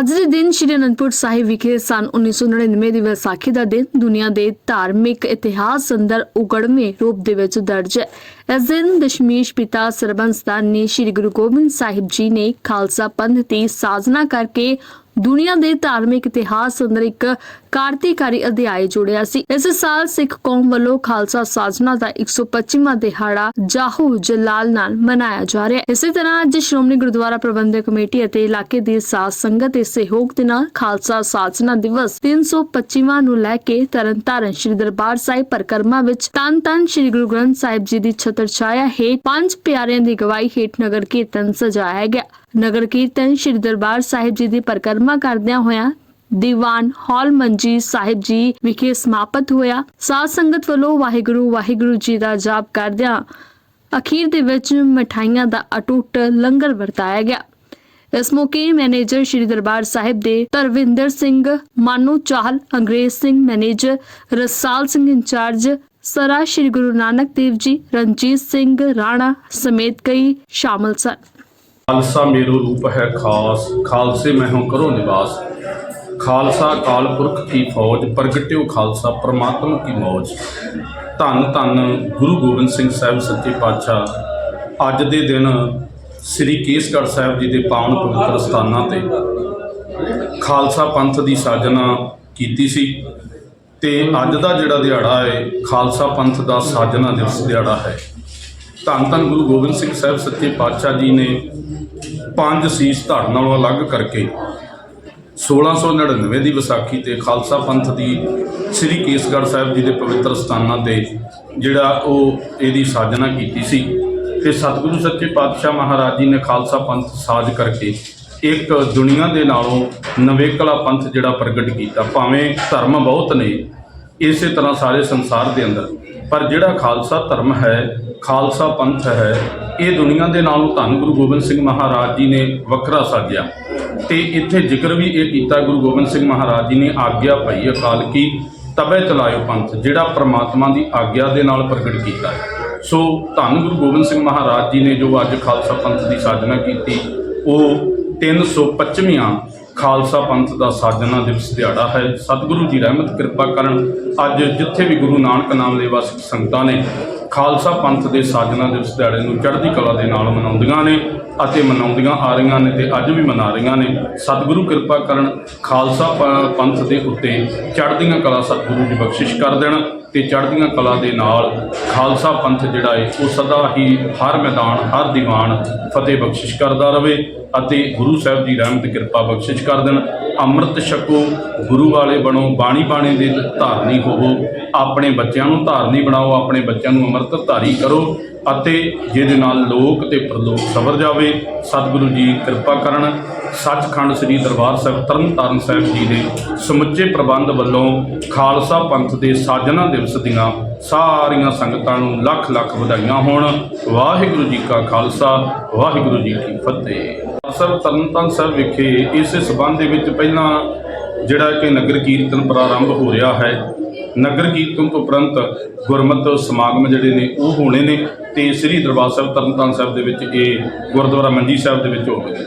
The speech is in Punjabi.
ਅੱਜ ਦੇ ਦਿਨ ਸ਼੍ਰੀ ਅਨੰਦਪੁਰ ਸਾਹਿਬ ਵਿਖੇ ਸਨ 1999 ਦੀ ਵਿਸਾਖੀ ਦਾ ਦਿਨ। ਦੁਨੀਆ ਦੇ ਧਾਰਮਿਕ ਇਤਿਹਾਸ ਅੰਦਰ ਉਗੜਵੇਂ ਰੂਪ ਦੇ ਵਿੱਚ ਦਰਜ ਹੈ। ਇਸ ਦਿਨ ਦਸ਼ਮੇਸ਼ ਪਿਤਾ ਸਰਬੰਸਦਾਨੀ ਸ਼੍ਰੀ ਗੁਰੂ ਗੋਬਿੰਦ ਸਾਹਿਬ ਜੀ ਨੇ ਖਾਲਸਾ ਪੰਥ ਦੀ ਸਾਜਨਾ ਕਰਕੇ ਦੁਨੀਆ ਦੇ ਧਾਰਮਿਕ ਇਤਿਹਾਸ ਅੰਦਰ ਇੱਕ ਕਾਰਤਿਕਾਰੀ ਅਧਿਆਇ ਜੁੜਿਆ ਸੀ। ਇਸ ਸਾਲ ਸਿੱਖ ਕੌਮ ਵੱਲੋਂ ਖਾਲਸਾ ਸਾਜਨਾ ਦਾ 125ਵਾਂ ਦਿਹਾੜਾ ਜਾਹੂ ਜਲਾਲ ਨਾਲ ਮਨਾਇਆ ਜਾ ਰਿਹਾ ਹੈ। ਇਸੇ ਤਰ੍ਹਾਂ ਅੱਜ ਸ਼੍ਰੋਮਣੀ ਗੁਰਦੁਆਰਾ ਪ੍ਰਬੰਧਕ ਕਮੇਟੀ ਅਤੇ ਇਲਾਕੇ ਦੀ ਸਾਧ ਸੰਗਤ ਦੇ ਸਹਿਯੋਗ ਦੇ ਨਾਲ ਖਾਲਸਾ ਸਾਜਨਾ ਦਿਵਸ 325ਵਾਂ ਨੂੰ ਲੈ ਕੇ ਤਰਨਤਾਰਨ ਸ੍ਰੀ ਦਰਬਾਰ ਸਾਹਿਬ ਪਰਕਰਮਾ ਵਿੱਚ ਤਨ ਤਨ ਸ੍ਰੀ ਗੁਰੂ ਗ੍ਰੰਥ ਸਾਹਿਬ ਜੀ ਦੀ ਛਤਰ ਛਾਇਆ ਹੇਠ ਪੰਜ ਪਿਆਰਿਆਂ ਦੀ ਗਵਾਹੀ ਹੇਠ ਨਗਰ ਕੀਰਤਨ ਸਜਾਇਆ ਗਿਆ। ਨਗਰ ਕੀਰਤਨ ਸ੍ਰੀ ਦਰਬਾਰ ਸਾਹਿਬ ਜੀ ਦੀ ਪਰਿਕਰਮਾ ਕਰਦਿਆਂ ਹੋਇਆਂ ਦੀਵਾਨ ਹਾਲ ਮੰਜੀ ਸਾਹਿਬ ਜੀ ਵਿਖੇ ਸਮਾਪਤ ਹੋਇਆ। ਸਾਧ ਸੰਗਤ ਵੱਲੋਂ ਵਾਹਿਗੁਰੂ ਵਾਹਿਗੁਰੂ ਜੀ ਦਾ ਜਾਪ ਕਰਦਿਆਂ ਅਖੀਰ ਦੇ ਵਿੱਚ ਮਠਾਈਆਂ ਦਾ ਅਟੁੱਟ ਲੰਗਰ ਵਰਤਾਇਆ ਗਿਆ। ਇਸ ਮੌਕੇ ਮੈਨੇਜਰ ਸ਼੍ਰੀ ਦਰਬਾਰ ਸਾਹਿਬ ਦੇ ਤਰਵਿੰਦਰ ਸਿੰਘ, ਮਾਨੂ ਚਾਹਲ, ਅੰਗਰੇਜ਼ ਸਿੰਘ ਮੈਨੇਜਰ, ਰਸਾਲ ਸਿੰਘ ਇੰਚਾਰਜ, ਸਰਾ ਸ਼੍ਰੀ ਗੁਰੂ ਨਾਨਕ ਦੇਵ ਜੀ, ਰਣਜੀਤ ਸਿੰਘ ਰਾਣਾ ਸਮੇਤ ਕਈ ਸ਼ਾਮਲ ਸਨ। ਖਾਲਸਾ ਮੇਰੋ ਰੂਪ ਹੈ ਖਾਸ, ਖਾਲਸੇ ਮਹਿਓ ਕਰੋ ਨਿਵਾਸ। ਖਾਲਸਾ ਕਾਲ ਪੁਰਖ ਕੀ ਫੌਜ, ਪ੍ਰਗਟਿਓ ਖਾਲਸਾ ਪ੍ਰਮਾਤਮ ਕੀ ਮੌਜ। ਧੰਨ ਧੰਨ ਗੁਰੂ ਗੋਬਿੰਦ ਸਿੰਘ ਸਾਹਿਬ ਸੱਚੇ ਪਾਤਸ਼ਾਹ, ਅੱਜ ਦੇ ਦਿਨ ਸ੍ਰੀ ਕੇਸਗੜ੍ਹ ਸਾਹਿਬ ਜੀ ਦੇ ਪਾਵਨ ਪਵਿੱਤਰ ਸਥਾਨਾਂ ਤੇ ਖਾਲਸਾ ਪੰਥ ਦੀ ਸਾਜਨਾ ਕੀਤੀ ਸੀ ਤੇ ਅੱਜ ਦਾ ਜਿਹੜਾ ਦਿਹਾੜਾ ਹੈ, ਖਾਲਸਾ ਪੰਥ ਦਾ ਸਾਜਨਾ ਦਿਵਸ ਦਿਹਾੜਾ ਹੈ। ਧੰਨ ਧੰਨ ਗੁਰੂ ਗੋਬਿੰਦ ਸਿੰਘ ਸਾਹਿਬ ਸੱਚੇ ਪਾਤਸ਼ਾਹ ਜੀ ਨੇ ਪੰਜ ਸੀਸ ਧੜ ਨਾਲੋਂ ਅਲੱਗ ਕਰਕੇ 1699 ਦੀ ਵਿਸਾਖੀ ਤੇ ਖਾਲਸਾ ਪੰਥ ਦੀ ਸ੍ਰੀ ਕੇਸਗੜ੍ਹ ਸਾਹਿਬ ਜੀ ਦੇ ਪਵਿੱਤਰ ਸਥਾਨਾਂ ਤੇ ਜਿਹੜਾ ਉਹ ਇਹਦੀ ਸਾਜਨਾ ਕੀਤੀ ਸੀ। ਤੇ ਸਤਿਗੁਰੂ ਸੱਚੇ ਪਾਤਸ਼ਾਹ ਮਹਾਰਾਜ ਜੀ ਨੇ ਖਾਲਸਾ ਪੰਥ ਸਾਜ ਕਰਕੇ ਇੱਕ ਦੁਨੀਆ ਦੇ ਨਾਲੋਂ ਨਵੇਕਲਾ ਪੰਥ ਜਿਹੜਾ ਪ੍ਰਗਟ ਕੀਤਾ। ਭਾਵੇਂ ਧਰਮ ਬਹੁਤ ਨੇ, ਇਸੇ ਤਰ੍ਹਾਂ ਸਾਰੇ ਸੰਸਾਰ ਦੇ ਅੰਦਰ। ਪਰ ਜਿਹੜਾ ਖਾਲਸਾ ਧਰਮ ਹੈ, ਖਾਲਸਾ ਪੰਥ ਹੈ, ਇਹ ਦੁਨੀਆ ਦੇ ਨਾਲੋਂ ਧੰਨ ਗੁਰੂ ਗੋਬਿੰਦ ਸਿੰਘ ਮਹਾਰਾਜ ਜੀ ਨੇ ਵੱਖਰਾ ਸਾਜਿਆ। ਤੇ ਇੱਥੇ ਜ਼ਿਕਰ ਵੀ ਇਹ ਕੀਤਾ, ਗੁਰੂ ਗੋਬਿੰਦ ਸਿੰਘ ਮਹਾਰਾਜ ਜੀ ਨੇ ਆਗਿਆ ਭਈ ਅਕਾਲ ਕੀ ਤਬੇ ਚਲਾਇਓ ਪੰਥ, ਜਿਹੜਾ ਪ੍ਰਮਾਤਮਾ ਦੀ ਆਗਿਆ ਦੇ ਨਾਲ ਪ੍ਰਗਟ ਕੀਤਾ ਸੋ ਧੰਨ ਗੁਰੂ ਗੋਬਿੰਦ ਸਿੰਘ ਮਹਾਰਾਜ ਜੀ ਨੇ ਜੋ ਅੱਜ ਖਾਲਸਾ ਪੰਥ ਦੀ ਸਾਜਨਾ ਕੀਤੀ, ਉਹ 325ਵਾਂ ਖਾਲਸਾ ਪੰਥ ਦਾ ਸਾਜਨਾ ਦਿਵਸ ਦਿਹਾੜਾ ਹੈ। ਸਤਿਗੁਰੂ ਜੀ ਰਹਿਮਤ ਕਿਰਪਾ ਕਰਨ, ਅੱਜ ਜਿੱਥੇ ਵੀ ਗੁਰੂ ਨਾਨਕ ਨਾਮ ਲੈਵਾ ਸਿੱਖ ਸੰਗਤਾਂ ਨੇ ਖਾਲਸਾ ਪੰਥ ਦੇ ਸਾਜਨਾ ਦਿਵਸ ਦਿਹਾੜੇ ਨੂੰ ਚੜ੍ਹਦੀ ਕਲਾ ਦੇ ਨਾਲ ਮਨਾਉਂਦੀਆਂ ਨੇ ਅਤੇ ਮਨਾਉਂਦੀਆਂ ਆ ਰਹੀਆਂ ਨੇ ਤੇ ਅੱਜ ਵੀ ਮਨਾ ਰਹੀਆਂ ਨੇ। ਸਤਿਗੁਰੂ ਕਿਰਪਾ ਕਰਨ ਖਾਲਸਾ ਪੰਥ ਦੇ ਉੱਤੇ ਚੜ੍ਹਦੀਆਂ ਕਲਾ ਸਤਿਗੁਰੂ ਜੀ ਬਖਸ਼ਿਸ਼ ਕਰ ਦੇਣ। ਤੇ ਚੜ੍ਹਦੀਆਂ ਕਲਾ ਦੇ ਨਾਲ ਖਾਲਸਾ ਪੰਥ ਜਿਹੜਾ ਹੈ ਉਹ ਸਦਾ ਹੀ ਹਰ ਮੈਦਾਨ, ਹਰ ਦੀਵਾਨ ਫਤਿਹ ਬਖਸ਼ਿਸ਼ ਕਰਦਾ ਰਵੇ ਅਤੇ ਗੁਰੂ ਸਾਹਿਬ ਦੀ ਰਹਿਮਤ, ਕਿਰਪਾ ਬਖਸ਼ਿਸ਼ ਕਰ ਦੇਣ। ਅੰਮ੍ਰਿਤ ਛਕੋ, ਗੁਰੂ ਵਾਲੇ ਬਣੋ, ਬਾਣੀ ਬਾਣੀ ਦੇ ਧਾਰਨੀ ਹੋਵੋ। ਆਪਣੇ ਬੱਚਿਆਂ ਨੂੰ ਧਾਰਨੀ ਬਣਾਓ, ਆਪਣੇ ਬੱਚਿਆਂ ਨੂੰ ਅੰਮ੍ਰਿਤ ਧਾਰੀ ਕਰੋ ਅਤੇ ਜਿਹਦੇ ਨਾਲ ਲੋਕ ਤੇ ਪ੍ਰਲੋਕ ਸਵਰ ਜਾਵੇ, ਸਤਿਗੁਰੂ ਜੀ ਕਿਰਪਾ ਕਰਨ। ਸੱਚਖੰਡ ਸ੍ਰੀ ਦਰਬਾਰ ਸਾਹਿਬ ਤਰਨਤਾਰਨ ਸਾਹਿਬ ਜੀ ਦੇ ਸਮੁੱਚੇ ਪ੍ਰਬੰਧ ਵੱਲੋਂ ਖਾਲਸਾ ਪੰਥ ਦੇ ਸਾਜਨਾ ਦਿਵਸ ਦੀਆਂ ਸਾਰੀਆਂ ਸੰਗਤਾਂ ਨੂੰ ਲੱਖ ਲੱਖ ਵਧਾਈਆਂ ਹੋਣ। ਵਾਹਿਗੁਰੂ ਜੀ ਕਾ ਖਾਲਸਾ, ਵਾਹਿਗੁਰੂ ਜੀ ਕੀ ਫਤਿਹ। ਸਰ ਤਰਨਤਾਰਨ ਸਾਹਿਬ ਵਿਖੇ ਇਸੇ ਸਬੰਧ ਦੇ ਵਿੱਚ ਪਹਿਲਾਂ ਜਿਹੜਾ ਕਿ ਨਗਰ ਕੀਰਤਨ ਪ੍ਰਾਰੰਭ ਹੋ ਰਿਹਾ ਹੈ। ਨਗਰ ਕੀਰਤਨ ਤੋਂ ਉਪਰੰਤ ਗੁਰਮਤਿ ਸਮਾਗਮ ਜਿਹੜੇ ਨੇ ਉਹ ਹੋਣੇ ਨੇ ਤੇ ਸ੍ਰੀ ਦਰਬਾਰ ਸਾਹਿਬ ਤਰਨਤਾਰਨ ਸਾਹਿਬ ਦੇ ਵਿੱਚ ਇਹ ਗੁਰਦੁਆਰਾ ਮੰਜੀ ਸਾਹਿਬ ਦੇ ਵਿੱਚ ਹੋਣਗੇ।